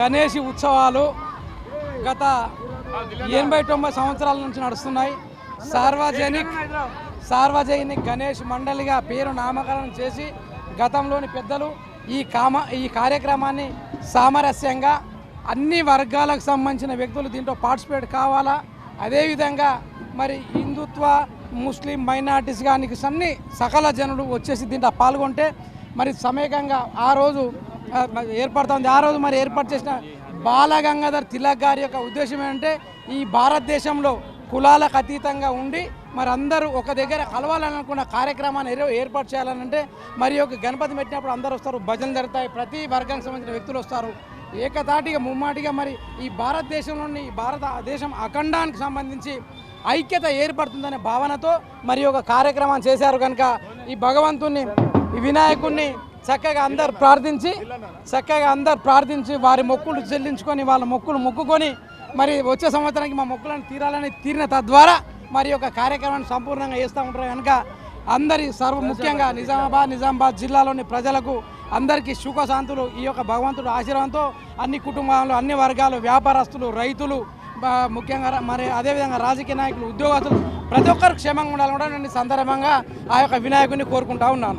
గణేష్ ఉత్సవాలు గత ఎనభై తొంభై సంవత్సరాల నుంచి నడుస్తున్నాయి. సార్వజనిక్ సార్వజనిక్ గణేష్ మండలిగా పేరు నామకరణం చేసి గతంలోని పెద్దలు ఈ కామ ఈ కార్యక్రమాన్ని సామరస్యంగా అన్ని వర్గాలకు సంబంధించిన వ్యక్తులు దీంట్లో పార్టిసిపేట్ కావాలా? అదేవిధంగా మరి హిందుత్వ ముస్లిం మైనార్టీస్ కానీ అన్ని సకల జనులు వచ్చేసి దీంట్లో పాల్గొంటే మరి సమేకంగా ఆ రోజు ఏర్పడుతుంది. ఆ రోజు మరి ఏర్పాటు చేసిన బాలగంగాధర్ తిలక్ గారి యొక్క ఉద్దేశం ఏంటంటే ఈ భారతదేశంలో కులాలకు అతీతంగా ఉండి మరి అందరూ ఒక దగ్గర కలవాలనుకున్న కార్యక్రమాన్ని ఏర్పాటు చేయాలనంటే మరి ఒక గణపతి పెట్టినప్పుడు అందరూ వస్తారు భజనలు జరుగుతాయి ప్రతి వర్గానికి సంబంధించిన వ్యక్తులు వస్తారు. ఏకతాటిగా ముమ్మాటిగా మరి ఈ భారతదేశంలోని ఈ భారతదేశం అఖండానికి సంబంధించి ఐక్యత ఏర్పడుతుందనే భావనతో మరి ఒక కార్యక్రమం చేశారు కనుక ఈ భగవంతుణ్ణి ఈ వినాయకుణ్ణి చక్కగా అందరు ప్రార్థించి చక్కగా అందరు ప్రార్థించి వారి మొక్కులు చెల్లించుకొని వాళ్ళ మొక్కులు మొక్కుకొని మరి వచ్చే సంవత్సరానికి మా మొక్కులను తీరాలని తీరిన తద్వారా మరి యొక్క కార్యక్రమాన్ని సంపూర్ణంగా చేస్తూ ఉంటారు. కనుక అందరి సర్వ ముఖ్యంగా నిజామాబాద్ నిజామాబాద్ జిల్లాలోని ప్రజలకు అందరికీ సుఖశాంతులు ఈ యొక్క భగవంతుడు ఆశీర్వాదంతో అన్ని కుటుంబాలు అన్ని వర్గాలు వ్యాపారస్తులు రైతులు ముఖ్యంగా మరి అదేవిధంగా రాజకీయ నాయకులు ఉద్యోగస్తులు ప్రతి ఒక్కరు క్షేమంగా ఉండాలని కూడా నేను సందర్భంగా ఆ యొక్క వినాయకుడిని కోరుకుంటా ఉన్నాను.